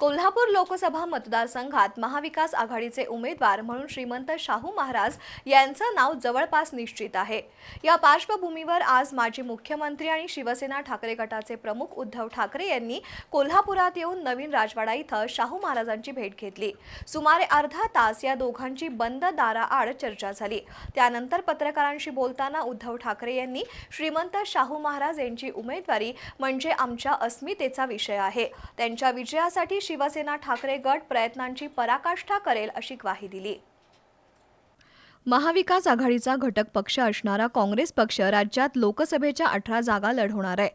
कोल्हापूर लोकसभा मतदारसंघात महाविकास आघाडीचे उमेदवार म्हणून श्रीमंत शाहू महाराज यांचं नाव जवळपास निश्चित आहे. या पार्श्वभूमीवर आज माजी मुख्यमंत्री आणि शिवसेना ठाकरे गटाचे प्रमुख उद्धव ठाकरे यांनी कोल्हापुरात येऊन नवीन राजवाडा इथं शाहू महाराजांची भेट घेतली. सुमारे अर्धा तास या दोघांची बंद दाराआड चर्चा झाली. त्यानंतर पत्रकारांशी बोलताना उद्धव ठाकरे यांनी श्रीमंत शाहू महाराज यांची उमेदवारी म्हणजे आमच्या अस्मितेचा विषय आहे. त्यांच्या विजयासाठी शिवसेना ठाकरे गट प्रयत्नांची पराकाष्ठा करेल अशी ग्वाही दिली. महाविकास आघाडीचा घटक पक्ष असणारा काँग्रेस पक्ष राज्यात लोकसभेच्या अठरा जागा लढवणार आहे.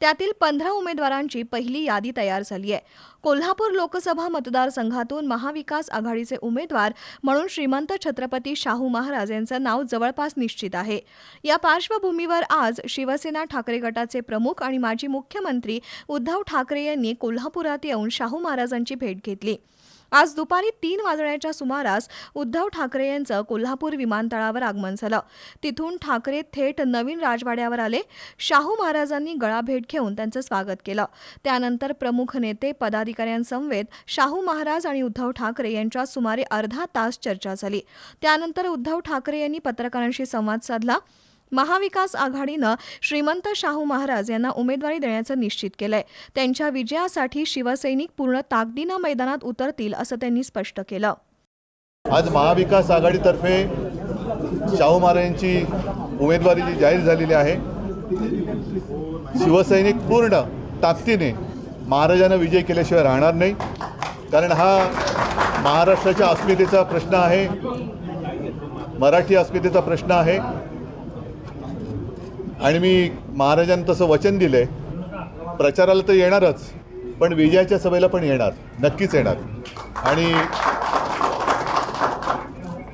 त्यातील पंधरा उमेदवारांची पहिली यादी तयार झाली आहे. कोल्हापूर लोकसभा मतदारसंघातून महाविकास आघाडीचे उमेदवार म्हणून श्रीमंत छत्रपती शाहू महाराज यांचं नाव जवळपास निश्चित आहे. या पार्श्वभूमीवर आज शिवसेना ठाकरे गटाचे प्रमुख आणि माजी मुख्यमंत्री उद्धव ठाकरे यांनी कोल्हापुरात येऊन शाहू महाराजांची भेट घेतली. आज दुपारी तीन वाजण्याच्या सुमारास उद्धव ठाकरे यांचं कोल्हापूर विमानतळावर आगमन झालं. तिथून ठाकरे थेट नवीन राजवाड्यावर आले. शाहू महाराजांनी गळाभेट घेऊन त्यांचं स्वागत केलं. त्यानंतर प्रमुख नेते पदाधिकाऱ्यांसमवेत शाहू महाराज आणि उद्धव ठाकरे यांच्यात सुमारे अर्धा तास चर्चा झाली. त्यानंतर उद्धव ठाकरे यांनी पत्रकारांशी संवाद साधला. महाविकास आघाडीनं श्रीमंत शाहू महाराज यांना उमेदवारी देण्याचं निश्चित केलंय. त्यांच्या विजयासाठी शिवसैनिक पूर्ण ताकदीनं मैदानात उतरतील असं त्यांनी स्पष्ट केलं. आज महाविकास आघाडीतर्फे शाहू महाराजांची उमेदवारी जी जाहीर झालेली आहे शिवसैनिक पूर्ण ताकदीने महाराजांना विजय केल्याशिवाय राहणार नाही. कारण हा महाराष्ट्राच्या अस्मितेचा प्रश्न आहे मराठी अस्मितेचा प्रश्न आहे. आणि मी महाराजांना तसं वचन दिलं आहे प्रचाराला तर येणारच पण विजयाच्या सभेला पण येणार नक्कीच येणार. आणि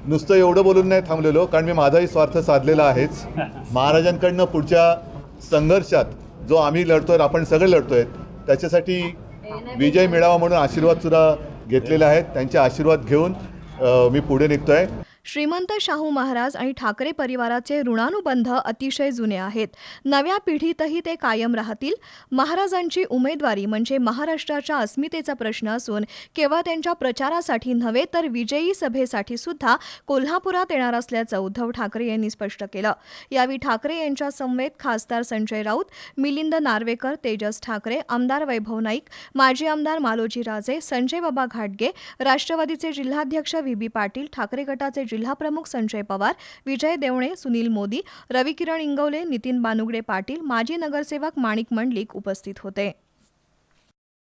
नुसतं एवढं बोलून नाही थांबलेलो कारण मी माझाही स्वार्थ साधलेला आहेच. महाराजांकडनं पुढच्या संघर्षात जो आम्ही लढतोय आपण सगळे लढतोय त्याच्यासाठी विजय मिळावा म्हणून आशीर्वाद सुद्धा घेतलेले आहेत. त्यांचे आशीर्वाद घेऊन मी पुढे निघतोय. श्रीमंत शाहू महाराज आणि ठाकरे परिवाराचे ऋणानुबंध अतिशय जुने आहेत. नव्या पिढीतही ते कायम राहतील. महाराजांची उमेदवारी म्हणजे महाराष्ट्राच्या अस्मितेचा प्रश्न असून केवळ त्यांच्या प्रचारासाठी नव्हे तर विजयी सभेसाठी सुद्धा कोल्हापुरात येणार असल्याचं उद्धव ठाकरे यांनी स्पष्ट केलं. यावेळी ठाकरे यांच्या समवेत खासदार संजय राऊत मिलिंद नार्वेकर तेजस ठाकरे आमदार वैभव नाईक माजी आमदार मालोजी राजे संजय बाबा घाटगे राष्ट्रवादीचे जिल्हाध्यक्ष व्ही बी पाटील ठाकरे गटाचे जिल्हाप्रमुख संजय पवार विजय देवणे सुनील मोदी रविकिरण इंगवले नितीन बानुगडे पाटील माजी नगरसेवक माणिक मंडलिक उपस्थित होते.